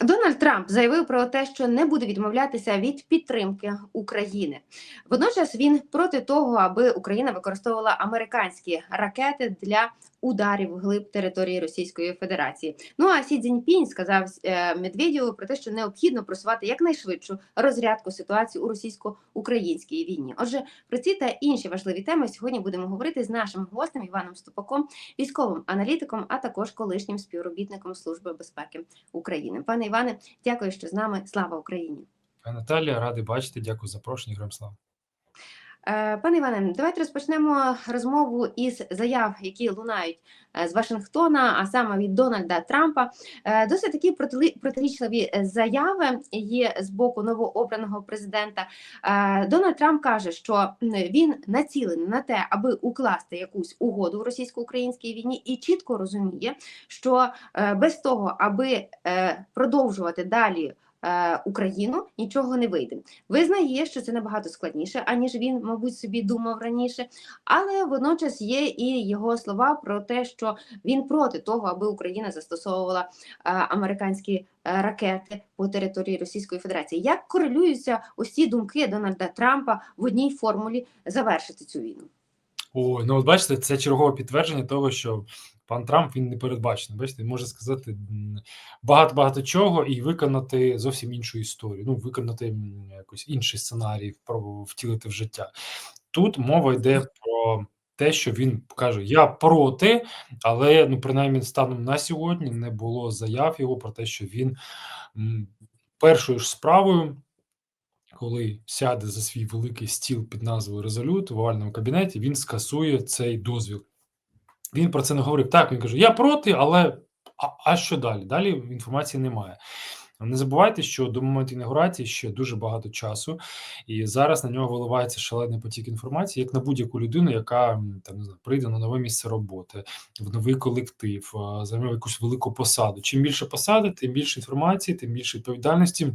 Дональд Трамп заявив про те, що не буде відмовлятися від підтримки України. Водночас він проти того, аби Україна використовувала американські ракети для ударів глиб території Російської Федерації. Ну а Сі Цзіньпінь сказав е, Медведєву про те, що необхідно просувати якнайшвидшу розрядку ситуації у російсько-українській війні. Отже, про ці та інші важливі теми сьогодні будемо говорити з нашим гостем Іваном Ступаком, військовим аналітиком, а також колишнім співробітником Служби безпеки України. Пане Іване, дякую, що з нами. Слава Україні! Наталія, радий бачити. Дякую за запрошення. Героям слава. Е, Пане Іване, давайте розпочнемо розмову із заяв, які лунають е, з Вашингтона, а саме від Дональда Трампа. Е, Досить такі протирічливі заяви є з боку новообраного президента. Дональд Трамп каже, що він націлений на те, аби укласти якусь угоду у російсько-українській війні, і чітко розуміє, що без того, аби продовжувати далі. Е, Україну нічого не вийде. Визнає, що це набагато складніше, аніж він, мабуть, собі думав раніше, але водночас є і його слова про те, що він проти того, аби Україна застосовувала е, американські е, ракети по території Російської Федерації. Як корелюються ці думки Дональда Трампа в одній формулі завершити цю війну? О, ну бачите, це чергове підтвердження того, що пан Трамп він непередбачений. Бачите, він може сказати багато багато чого і виконати зовсім іншу історію. Ну, виконати якось інший сценарій, втілити в життя. Тут мова йде про те, що він каже: Я проти, але ну, принаймні, станом на сьогодні не було заяв його про те, що він першою ж справою. Коли сяде за свій великий стіл під назвою Резолют в овальному кабінеті, він скасує цей дозвіл. Він про це не говорив. Так, він каже: Я проти, але а, а що далі? Далі інформації немає. Не забувайте, що до моменту інаугурації ще дуже багато часу, і зараз на нього виливається шалений потік інформації, як на будь-яку людину, яка там не знаю, прийде на нове місце роботи, в новий колектив, займе якусь велику посаду. Чим більше посади, тим більше інформації, тим більше відповідальності.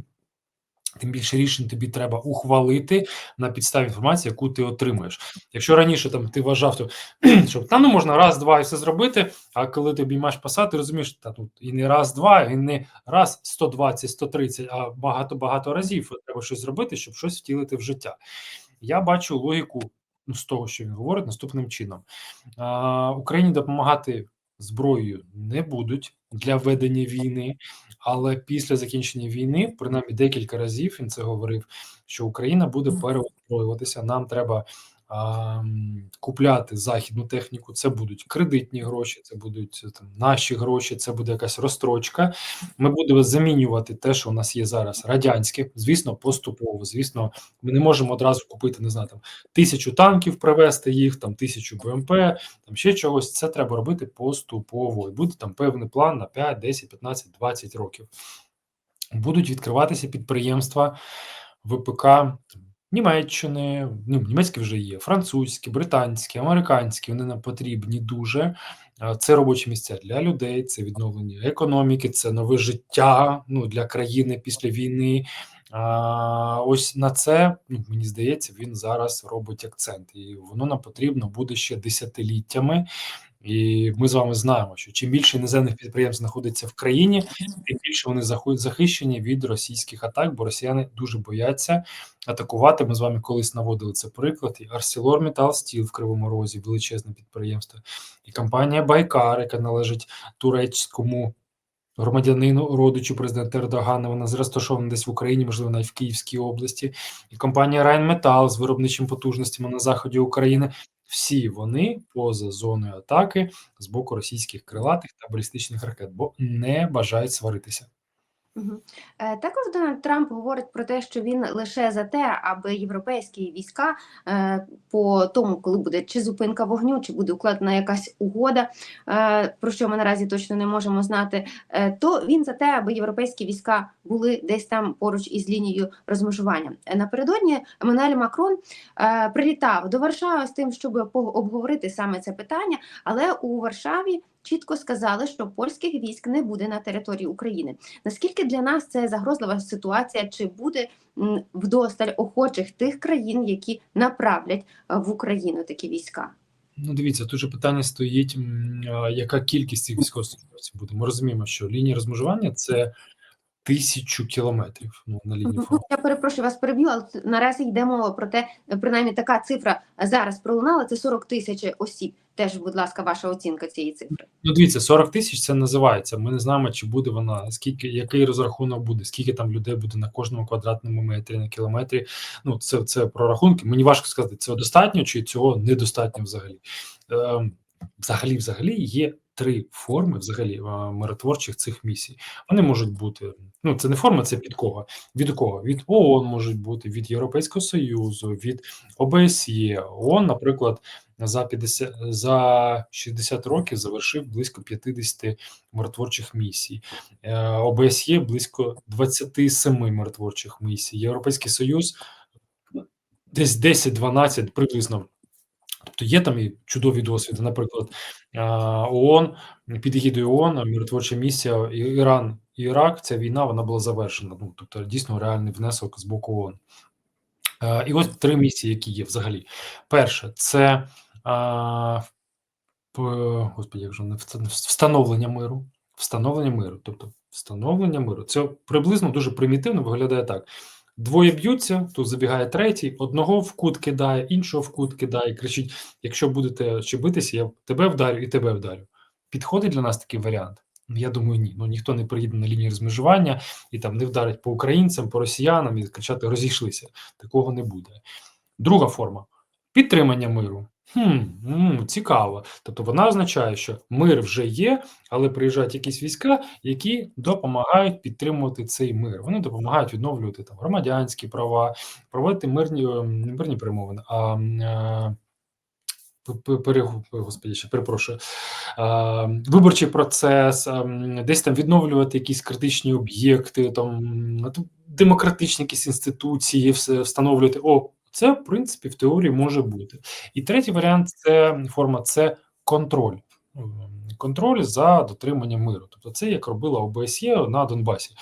Тим більше рішень тобі треба ухвалити на підставі інформації, яку ти отримуєш. Якщо раніше там ти вважав, то що там ну можна раз, два і все зробити. А коли ти обіймаєш посаду, ти розумієш, та тут і не раз, два, і не раз 120, 130, а багато багато разів треба щось зробити, щоб щось втілити в життя. Я бачу логіку ну, з того, що він говорить, наступним чином: а, Україні допомагати зброєю не будуть для ведення війни. Але після закінчення війни, принаймні декілька разів він це говорив, що Україна буде переозброюватися. Нам треба купляти західну техніку. Це будуть кредитні гроші, це будуть е, там наші гроші, це буде якась розстрочка. Ми будемо замінювати те, що у нас є зараз, радянське, звісно, поступово. Звісно, ми не можемо одразу купити, не знаю, там тисячу танків, привезти їх, там тисячу БМП, там ще чогось. Це треба робити поступово. І буде там певний план на 5, 10, 15, 20 років. Будуть відкриватися підприємства ВПК Німеччини, ну, німецькі вже є, французькі, британські, американські. Вони нам потрібні дуже. Це робочі місця для людей, це відновлення економіки, це нове життя ну, для країни після війни. А, ось на це ну, мені здається, він зараз робить акцент, і воно нам потрібно буде ще десятиліттями. І ми з вами знаємо, що чим більше іноземних підприємств знаходиться в країні, тим більше вони захищені від російських атак, бо росіяни дуже бояться атакувати. Ми з вами колись наводили це приклад. І ArcelorMittal Steel в Кривому Розі, величезне підприємство, і компанія Байкар, яка належить турецькому громадянину, родичу президента Ердогана. Вона розташована десь в Україні, можливо, навіть в Київській області, і компанія Rheinmetall з виробничими потужностями на заході України. Всі вони поза зоною атаки з боку російських крилатих та балістичних ракет, бо не бажають сваритися. Е, Також Дональд Трамп говорить про те, що він лише за те, аби європейські війська е, по тому, коли буде чи зупинка вогню, чи буде укладена якась угода, е, про що ми наразі точно не можемо знати, то він за те, аби європейські війська були десь там поруч із лінією розмежування. Напередодні Еммануель Макрон прилітав до Варшави з тим, щоб обговорити саме це питання, але у Варшаві. Чітко сказали, що польських військ не буде на території України. Наскільки для нас це загрозлива ситуація? Чи буде вдосталь охочих тих країн, які направлять е, в Україну такі війська? Ну, дивіться, тут же питання стоїть, яка кількість цих військовослужбовців буде. Ми розуміємо, що лінія розмежування це тисячу кілометрів ну, на лінії фронту. Я перепрошую вас переб'ю, але наразі йде мова про те, е, принаймні така цифра зараз пролунала, це 40 тисяч осіб. Теж, будь ласка, ваша оцінка цієї цифри. Ну, дивіться, 40 тисяч це називається. Ми не знаємо, чи буде вона, скільки, який розрахунок буде, скільки там людей буде на кожному квадратному метрі на кілометрі. Ну, це, це прорахунки. Мені важко сказати, цього достатньо чи цього недостатньо взагалі. Ем, взагалі, взагалі є три форми взагалі миротворчих цих місій. Вони можуть бути. Ну, це не форма, це від кого? Від кого? Від ООН можуть бути, від Європейського Союзу, від ОБСЄ. ООН, наприклад, за 50, за 60 років завершив близько 50 миротворчих місій. Е, ОБСЄ близько 27 миротворчих місій. Європейський Союз десь 10-12 приблизно. Тобто є там і чудові досвіди. Наприклад, ООН під егідою ООН миротворча місія Іран і Ірак. Ця війна вона була завершена. Ну тобто дійсно реальний внесок з боку ООН. І ось три місії, які є взагалі. Перше, це господи, як же не встановлення миру. Встановлення миру. Тобто, встановлення миру. Це приблизно дуже примітивно виглядає так. Двоє б'ються, тут забігає третій, одного в кут кидає, іншого в кут кидає, кричить: якщо будете ще битися, я тебе вдарю і тебе вдарю. Підходить для нас такий варіант? Ну, Я думаю, ні. Ну ніхто не приїде на лінію розмежування і там не вдарить по українцям, по росіянам і кричати розійшлися. Такого не буде. Друга форма підтримання миру. Хм, цікаво. Тобто вона означає, що мир вже є, але приїжджають якісь війська, які допомагають підтримувати цей мир. Вони допомагають відновлювати там громадянські права, проводити мирні е, не мирні перемовини, а м, е, ще перепрошую. Виборчий процес, ем, десь там відновлювати якісь критичні об'єкти, там там демократичні якісь інституції, все встановлювати. О, це в принципі в теорії може бути. І третій варіант це форма це контроль. Контроль за дотриманням миру. Тобто, це як робила ОБСЄ на Донбасі.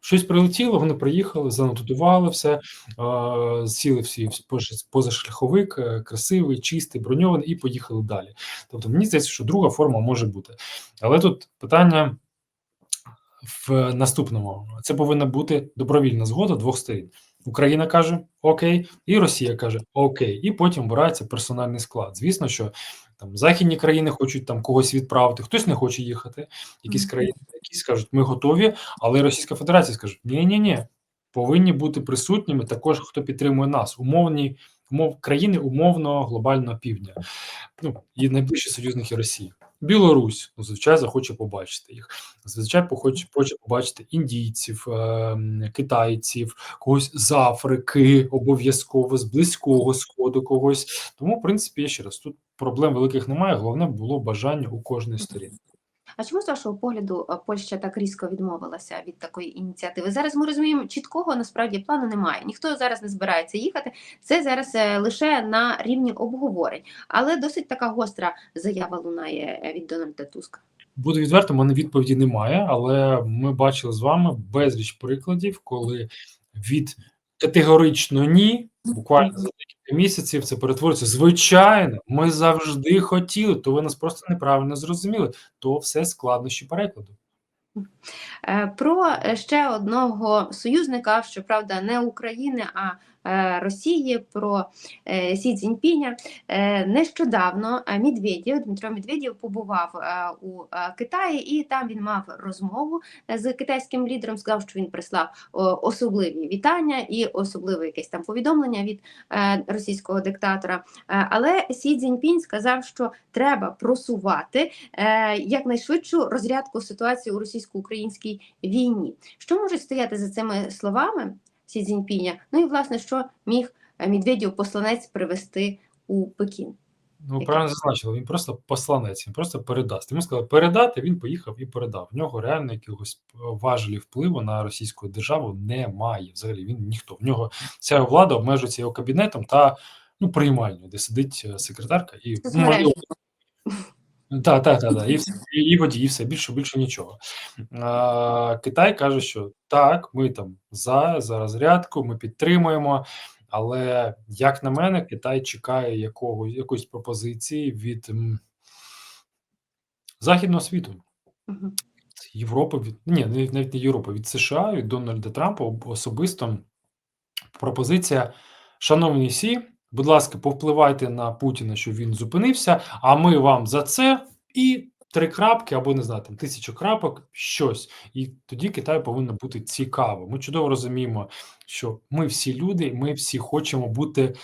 Щось прилетіло, вони приїхали, занотували все, е, сіли всі позашляховик, е, красивий, чистий, броньований, і поїхали далі. Тобто, мені здається, що друга форма може бути. Але тут питання в наступному: це повинна бути добровільна згода двох сторін. Україна каже Окей, і Росія каже Окей, і потім обирається персональний склад. Звісно, що там західні країни хочуть там когось відправити, хтось не хоче їхати. Якісь країни, які скажуть, ми готові, але Російська Федерація скаже: ні, ні, ні, повинні бути присутніми також, хто підтримує нас, умовні умов країни умовно глобального півдня. Ну і найближчі союзники Росії. Білорусь, ну, звичайно, захоче побачити їх. Зазвичай хоче, хоче побачити індійців, е, китайців, когось з Африки, обов'язково з близького сходу когось. Тому, в принципі, я ще раз тут проблем великих немає. Головне було бажання у кожної сторін. А чому з вашого погляду е, Польща так різко відмовилася від такої ініціативи? Зараз ми розуміємо, чіткого насправді плану немає. Ніхто зараз не збирається їхати. Це зараз е, лише на рівні обговорень, але досить така гостра заява лунає е, від Дональда Туска. Буду відвертим, мене відповіді немає, але ми бачили з вами безліч прикладів, коли від категорично ні, буквально за декілька місяців це перетвориться. Звичайно, ми завжди хотіли, то ви нас просто неправильно зрозуміли. То все складнощі перекладу. Е, Про е, ще одного союзника, щоправда, не України, а Росії, про е, Сі Цзіньпіня. Е, Нещодавно е, Медведєв, Дмитро Медведєв побував е, у е, Китаї, і там він мав розмову е, з китайським лідером. Сказав, що він прислав особливі вітання і особливе якесь там повідомлення від е, російського диктатора. Е, Але Сі Цзіньпінь сказав, що треба просувати е, якнайшвидшу розрядку ситуації у російсько-українській війні. Що може стояти за цими словами Сі Цзіньпіня? Ну і власне, що міг е, Медведєв посланець привести у Пекін? Ну, правильно зазначили, він просто посланець, він просто передасть. Йому сказали передати, він поїхав і передав. В нього реально якогось важелі впливу на російську державу немає. Взагалі він ніхто. В нього ця влада обмежується його кабінетом та ну приймальню, де сидить е, секретарка і ну. Так, так, так, так. І, все, і, і все більше, більше нічого. А, Китай каже, що так, ми там за, за розрядку, ми підтримуємо. Але як на мене, Китай чекає якого, якоїсь пропозиції від м, західного світу. Мгм. Європи від ні, навіть не Європи, від США, від Дональда Трампа особисто пропозиція: "Шановні всі, будь ласка, повпливайте на Путіна, щоб він зупинився, а ми вам за це і три крапки або, не знаю, там, тисячу крапок, щось". І тоді Китаю повинно бути цікаво. Ми чудово розуміємо, що ми всі люди, ми всі хочемо бути,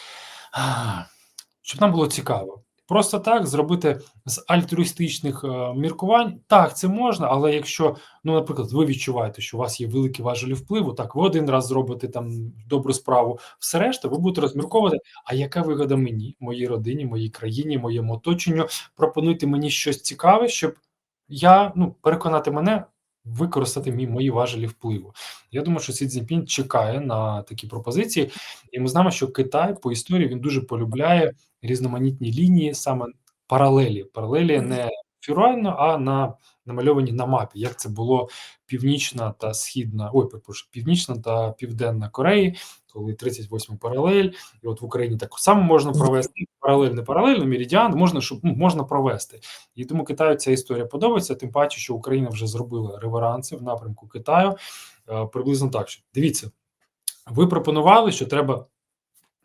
щоб нам було цікаво. Просто так зробити з альтруїстичних, е, міркувань, так, це можна, але якщо, ну, наприклад, ви відчуваєте, що у вас є великі важелі впливу, так, ви один раз зробите там добру справу, все решта ви будете розмірковувати, а яка вигода мені, моїй родині, моїй країні, моєму оточенню, пропонуйте мені щось цікаве, щоб я, ну, переконати мене використати мій мої важелі впливу. Я думаю, що Сі Цзіньпін чекає на такі пропозиції, і ми знаємо, що Китай по історії він дуже полюбляє різноманітні лінії, саме паралелі. Паралелі не фігурально, а на намальовані на мапі, як це було Північна та Східна, ой, перепрошую, Північна та Південна Кореї, коли 38 паралель, і от в Україні так само можна провести паралель, не паралельно, меридіан, можна, щоб ну, можна провести. І тому Китаю ця історія подобається, тим паче, що Україна вже зробила реверанси в напрямку Китаю. Е, приблизно так, що дивіться, ви пропонували, що треба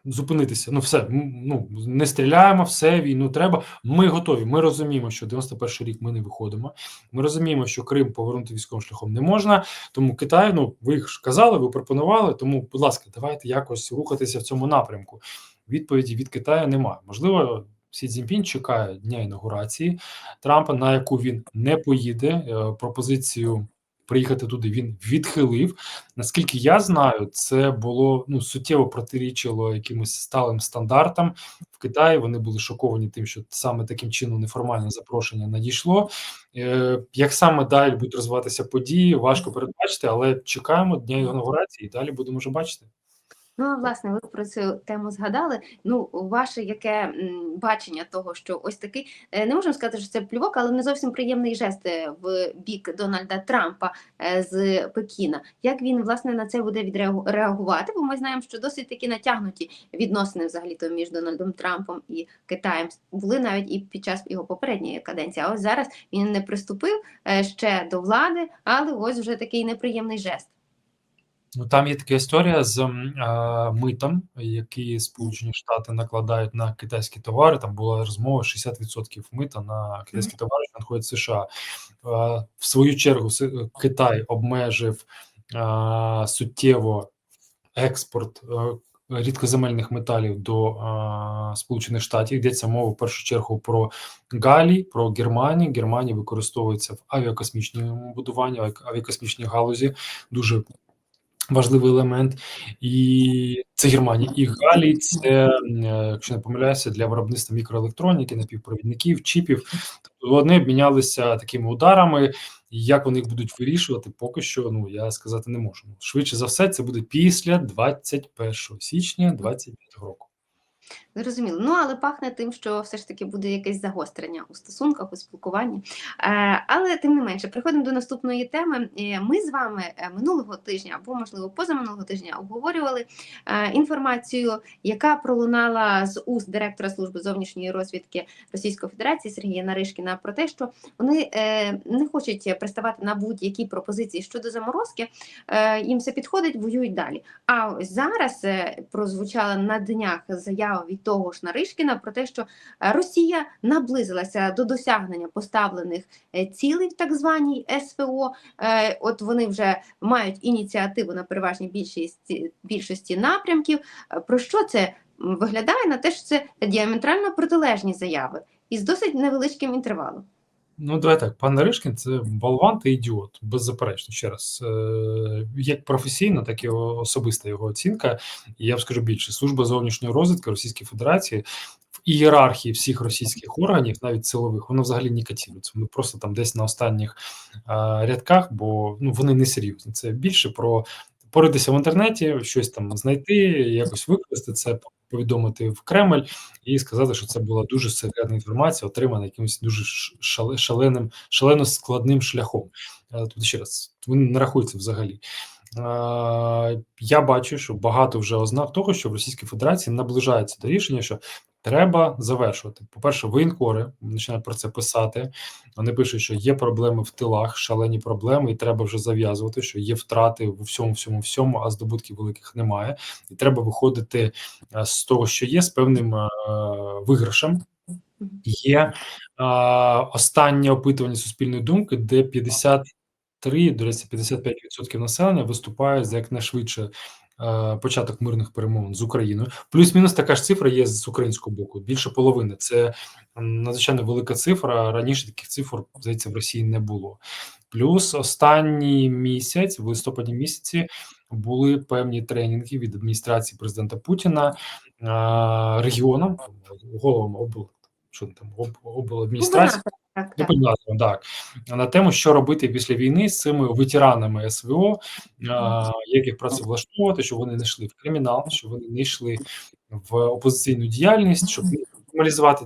зупинитися. Ну, все, ну не стріляємо, все, війну треба. Ми готові. Ми розуміємо, що 91 рік ми не виходимо. Ми розуміємо, що Крим повернути військовим шляхом не можна. Тому Китай, ну ви ж казали, ви пропонували. Тому, будь ласка, давайте якось рухатися в цьому напрямку. Відповіді від Китаю немає. Можливо. Сі Цзіньпін чекає дня інаугурації Трампа, на яку він не поїде. Е, Пропозицію приїхати туди він відхилив. Наскільки я знаю, це було ну суттєво протирічило якимось сталим стандартам в Китаї. Вони були шоковані тим, що саме таким чином неформальне запрошення надійшло. Е, Як саме далі будуть розвиватися події, важко передбачити, але чекаємо дня інаугурації і далі будемо вже бачити. Ну, власне, ви про цю тему згадали. Ну, ваше яке бачення того, що ось такий е, не можемо сказати, що це плювок, але не зовсім приємний жест е, в бік Дональда Трампа е, з Пекіна. Як він власне на це буде відреагувати? Бо ми знаємо, що досить такі натягнуті відносини взагалі то між Дональдом Трампом і Китаєм були навіть і під час його попередньої каденції. А ось зараз він не приступив ще до влади, але ось вже такий неприємний жест. Ну, там є така історія з а, митом, які Сполучені Штати накладають на китайські товари. Там була розмова 60% мита на китайські товари, що надходять США. А, в свою чергу Китай обмежив а, суттєво експорт е, рідкоземельних металів до а, Сполучених Штатів. Йдеться мова в першу чергу про Галій, про Германію. Германія використовується в авіакосмічному будуванні, авіакосмічній галузі. Дуже важливий елемент, і це Германія. І Галій це, е, якщо не помиляюся, для виробництва мікроелектроніки, напівпровідників, чіпів. Тобто вони обмінялися такими ударами. Як вони їх будуть вирішувати, поки що ну я сказати не можу. Швидше за все, це буде після 21 січня 25 року. Зрозуміло. Ну, але пахне тим, що все ж таки буде якесь загострення у стосунках, у спілкуванні. Е, але тим не менше, приходимо до наступної теми. Е, Ми з вами е, минулого тижня або, можливо, позаминулого тижня обговорювали інформацію, яка пролунала з уст директора служби зовнішньої розвідки Російської Федерації Сергія Наришкіна про те, що вони не хочуть приставати на будь-які пропозиції щодо заморозки. Їм все підходить, воюють далі. А ось зараз прозвучала на днях заява від того ж Наришкіна про те, що е, Росія наблизилася до досягнення поставлених е, цілей в так званій СВО. Е, От вони вже мають ініціативу на переважній більшості більшості напрямків. Про що це виглядає на те, що це діаметрально протилежні заяви із досить невеличким інтервалом. Ну, давай так, пан Наришкін це болван та ідіот, беззаперечно. Ще раз, е, як професійна, так і особиста його оцінка. І я б скажу більше, служба зовнішньої розвідки Російської Федерації в ієрархії всіх російських органів, навіть силових, воно взагалі не котирується. Вони просто там десь на останніх е, рядках, бо ну вони не серйозні. Це більше про поритися в інтернеті, щось там знайти, якось викласти це, повідомити в Кремль і сказати, що це була дуже секретна інформація, отримана якимось дуже шаленим, шалено складним шляхом. Е, Тобто, ще раз, вони не рахуються взагалі. Е, Я бачу, що багато вже ознак того, що в Російській Федерації наближається до рішення, що Треба завершувати. По-перше, воєнкори починають про це писати. Вони пишуть, що є проблеми в тилах, шалені проблеми, і треба вже зав'язувати, що є втрати в всьому, всьому, всьому, а здобутків великих немає. І треба виходити е, з того, що є, з певним е, виграшем. Є е, останнє опитування суспільної думки, де 53, до речі, 55% населення виступають за якнайшвидше початок мирних перемовин з Україною. Плюс-мінус така ж цифра є з українського боку. Більше половини. Це надзвичайно велика цифра. Раніше таких цифр, здається, в Росії не було. Плюс останній місяць, в листопаді місяці, були певні тренінги від адміністрації президента Путіна е, регіонам, головам обл, що там об, обладміністрації. Губернатором, так на тему, що робити після війни з цими ветеранами СВО, як їх працевлаштовувати, щоб вони не йшли в кримінал, щоб вони не йшли в опозиційну діяльність, щоб мінімалізувати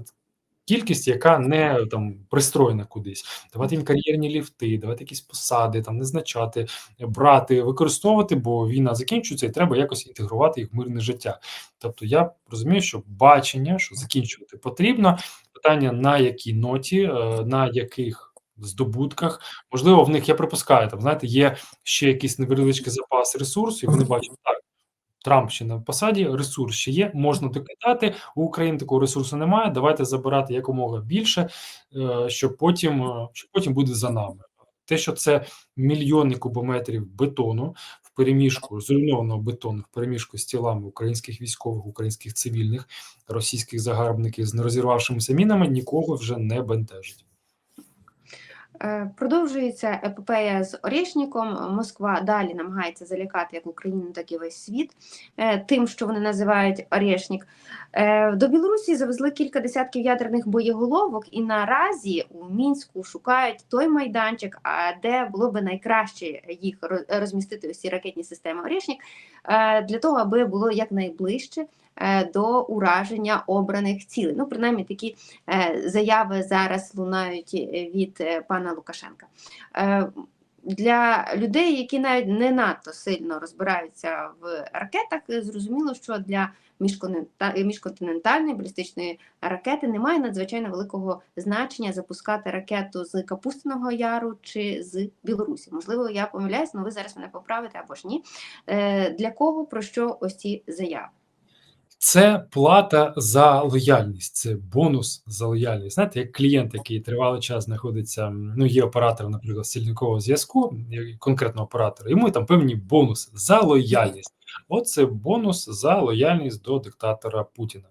кількість, яка не там пристроєна кудись, давати їм кар'єрні ліфти, давати якісь посади, там назначати, брати, використовувати, бо війна закінчується, і треба якось інтегрувати їх в мирне життя. Тобто, я розумію, що бачення, що закінчувати потрібно. Питання на якій ноті, е, на яких здобутках, можливо, в них я припускаю, там знаєте, є ще якийсь невеличкий запас ресурсу, і вони бачать так. Трамп ще на посаді, ресурс ще є, можна докидати. У України такого ресурсу немає. Давайте забирати якомога більше, е, щоб потім, е, щоб потім буде за нами. Те, що це мільйони кубометрів бетону в переміжку, зруйнованого бетону в переміжку з тілами українських військових, українських цивільних, російських загарбників з нерозірвавшимися мінами, нікого вже не бентежить. Е, Продовжується епопея з Орєшніком. Москва далі намагається залякати як Україну, так і весь світ е, тим, що вони називають Орєшнік. Е, До Білорусі завезли кілька десятків ядерних боєголовок, і наразі у мінську шукають той майданчик, де було би найкраще їх роз- розмістити ці ракетні системи Орєшнік, е, для того, аби було якнайближче до ураження обраних цілей. Ну, принаймні такі е, заяви зараз лунають е, від е, пана Лукашенка. Е, Для людей, які навіть не надто сильно розбираються в ракетах, е, зрозуміло, що для міжконтинентальної балістичної ракети немає надзвичайно великого значення запускати ракету з Капустиного Яру чи з Білорусі. Можливо, я помиляюсь, але ви зараз мене поправите або ж ні. Е, Для кого про що ось ці заяви? Це плата за лояльність, це бонус за лояльність. Знаєте, як клієнт, який тривалий час знаходиться, ну є оператор, наприклад, стільникового зв'язку, конкретного оператора, йому там певні бонуси за лояльність. Оце бонус за лояльність до диктатора Путіна.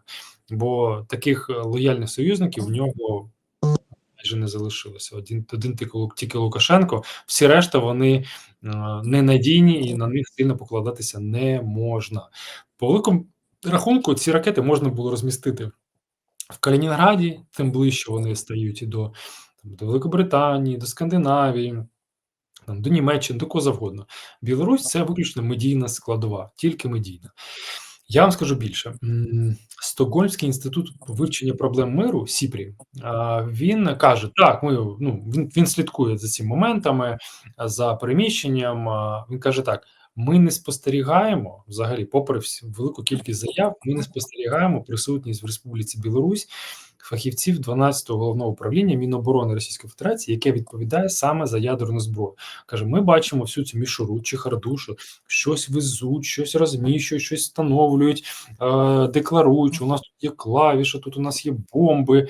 Бо таких е, лояльних союзників в нього майже не залишилося. Один, один тільки Лукашенко, всі решта вони е, ненадійні і на них сильно покладатися не можна. По великому рахунку ці ракети можна було розмістити в Калінінграді, тим ближче вони стають і до, там, до Великобританії, до Скандинавії, там, до Німеччини, до кого завгодно. Білорусь це виключно медійна складова, тільки медійна. Я вам скажу більше: Стокгольмський інститут вивчення проблем миру СІПРІ він каже: так, ми ну він, він слідкує за цими моментами, за переміщенням. Він каже так: ми не спостерігаємо взагалі, попри всю велику кількість заяв, ми не спостерігаємо присутність в Республіці Білорусь фахівців 12-го головного управління Міноборони Російської Федерації, яке відповідає саме за ядерну зброю. Каже: ми бачимо всю цю мішуру чи харду, щось везуть, щось розміщують, щось встановлюють, е, декларують, у нас тут є клавіша, тут у нас є бомби.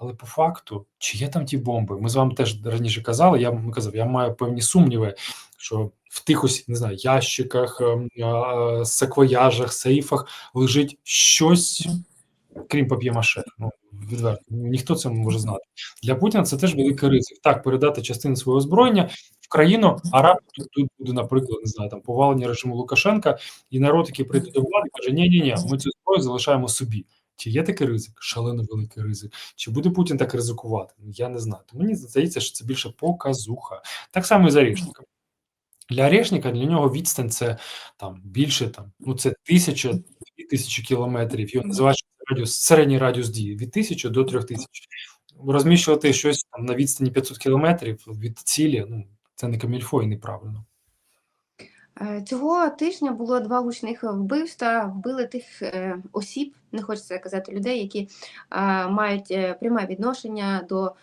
Але по факту, чи є там ті бомби? Ми з вами теж раніше казали. Я казав, я маю певні сумніви, що в тих ось не знаю, ящиках, ем, е, саквояжах, сейфах лежить щось, крім пап'ємаше. Ну відверто ніхто це не може знати. Для Путіна це теж великий ризик. Так, передати частину свого озброєння в країну, а раптом тут, буде, наприклад, не знаю, там повалення режиму Лукашенка, і народ, який прийде до влади, каже: ні, ні, ні, ми цю зброю залишаємо собі. Чи є такий ризик? Шалено великий ризик. Чи буде Путін так ризикувати? Ну, Я не знаю. Тому мені здається, що це більше показуха. Так само і за Решника. Для Решника для нього відстань це там більше там, ну це тисяча дві тисячі кілометрів. Його називають радіус, середній радіус дії від тисячі до трьох тисяч. Розміщувати щось там на відстані 500 кілометрів від цілі, ну це не камільфо і неправильно. Е, Цього тижня було два гучних вбивства. Вбили тих е, осіб, не хочеться казати людей, які е, мають пряме відношення до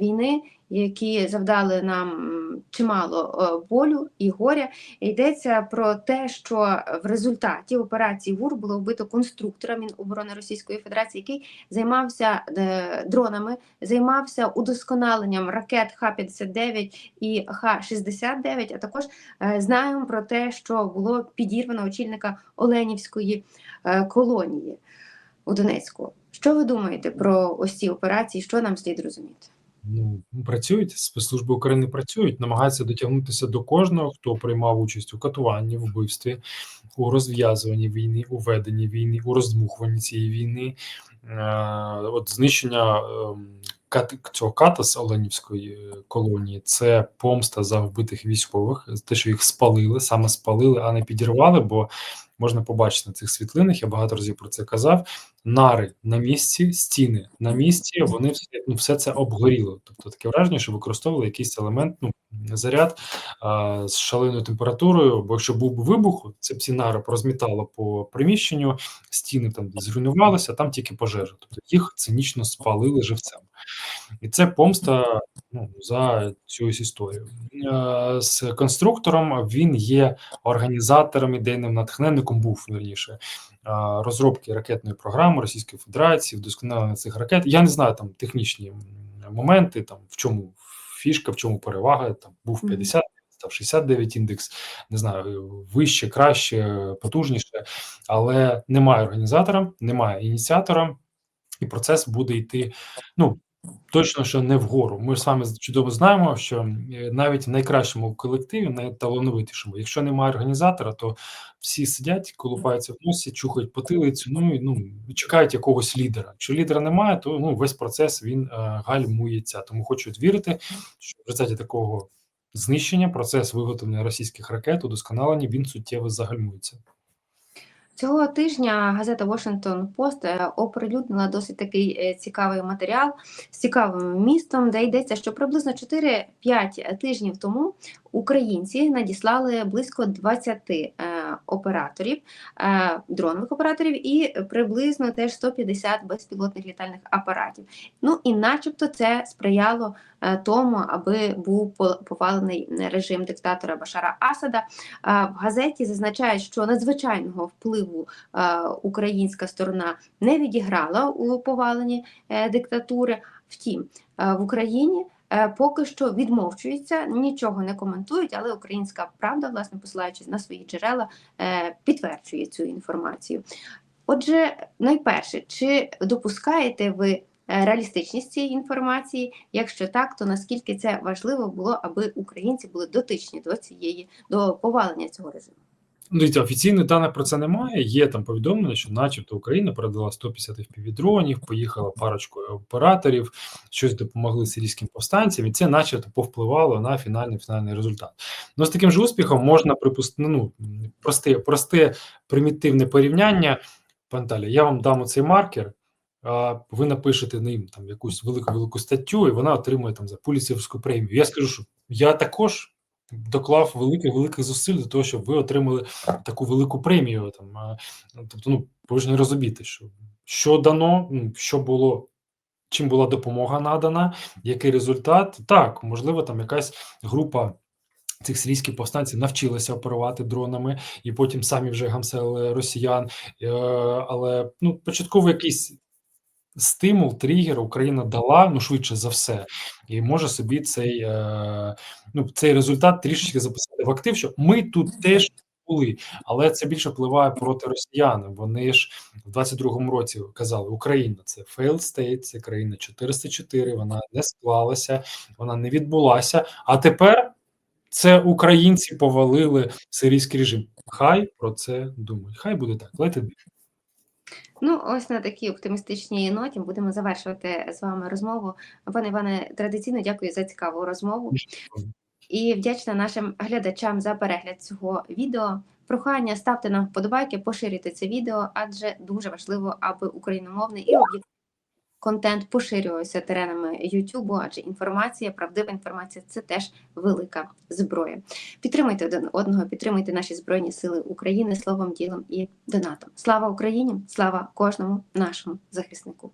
війни, які завдали нам чимало е, болю і горя. Йдеться про те, що в результаті операції ГУР було вбито конструктора Міноборони Російської Федерації, який займався е, дронами, займався удосконаленням ракет Х-59 і Х-69, а також Е, Знаємо про те, що було підірвано очільника Оленівської колонії у Донецьку. Що ви думаєте про ось ці операції? Що нам слід розуміти? Ну, працюють, спецслужби України працюють, намагаються дотягнутися до кожного, хто приймав участь у катуванні, вбивстві, у розв'язуванні війни, у веденні війни, у роздмухуванні цієї війни. Е, От знищення ем, цього ката з Оленівської е, колонії це помста за вбитих військових, те, що їх спалили, саме спалили, а не підірвали, бо можна побачити на цих світлинах, я багато разів про це казав. Нари на місці, стіни на місці, вони все, ну, все це обгоріло. Тобто таке враження, що використовували якийсь елемент, ну заряд а, з шаленою температурою. Бо якщо був би вибух, це ці нари порозмітало по приміщенню, стіни там зруйнувалися, там тільки пожежа. Тобто їх цинічно спалили живцем. І це помста ну, за цю історію. Е, З конструктором він є організатором ідейним натхненником, був вірніше е, розробки ракетної програми Російської Федерації, вдосконалення цих ракет. Я не знаю там технічні моменти, там в чому фішка, в чому перевага. Там був Мгм. 50, став 69 індекс, не знаю, вище, краще, потужніше, але немає організатора, немає ініціатора, і процес буде йти. Ну точно, що не вгору. Ми ж вами чудово знаємо, що навіть в найкращому колективі, найталановитішому, якщо немає організатора, то всі сидять, колупаються в носі, чухають потилицю, ну і ну чекають якогось лідера. Якщо лідера немає, то ну весь процес він е, гальмується. Тому хочу вірити, що в результаті такого знищення процес виготовлення російських ракет, удосконалення він суттєво загальмується. Цього тижня газета Washington Post е, оприлюднила досить такий е, цікавий матеріал з цікавим містом, де йдеться, що приблизно 4-5 тижнів тому українці надіслали близько 20 е, операторів, дронових операторів, і приблизно теж 150 безпілотних літальних апаратів. Ну і начебто це сприяло тому, аби був повалений режим диктатора Башара Асада. Е, В газеті зазначають, що надзвичайного впливу е, українська сторона не відіграла у поваленні е, диктатури. Втім, е, в Україні е, поки що відмовчуються, нічого не коментують, але українська правда, власне, посилаючись на свої джерела, е, підтверджує цю інформацію. Отже, найперше, чи допускаєте ви е, реалістичність цієї інформації? Якщо так, то наскільки це важливо було, аби українці були дотичні до цієї до повалення цього режиму? Дивіться, офіційних даних про це немає. Є там повідомлення, що, начебто, Україна передала 150 FPV-дронів, поїхала парочку операторів, щось допомогли сирійським повстанцям, і це, начебто, повпливало на фінальний фінальний результат. Ну, з таким же успіхом можна припустити, ну просте, просте примітивне порівняння. Панталі, я вам дам оцей маркер. Ви напишете ним там якусь велику велику статтю, і вона отримує там за Пуліцерівську премію. Я скажу, що я також доклав великих великих зусиль до того, щоб ви отримали таку велику премію. Там тобто, ну ви ж що що дано, що було, чим була допомога надана, який результат. Так, можливо, там якась група. Цих сирійських повстанців навчилися оперувати дронами, і потім самі вже гамсели росіян. Е, але ну, початково якийсь стимул, тригер Україна дала ну швидше за все, і може собі цей е, ну цей результат трішечки записати в актив, що ми тут теж були, але це більше впливає проти росіян. Вони ж в 22-му році казали, Україна це failed state, це країна 404, Вона не склалася, вона не відбулася. А тепер це українці повалили сирійський режим. Хай про це думають. Хай буде так. It be. Ну, ось на такій оптимістичній ноті будемо завершувати з вами розмову. Пане Іване, традиційно дякую за цікаву розмову і вдячна нашим глядачам за перегляд цього відео. Прохання ставте нам вподобайки, поширюйте це відео, адже дуже важливо, аби україномовний і об'єктивний контент поширювався теренами Ютубу, адже інформація, правдива інформація це теж велика зброя. Підтримуйте один одного, підтримуйте наші збройні сили України словом, ділом і донатом. Слава Україні! Слава кожному нашому захиснику!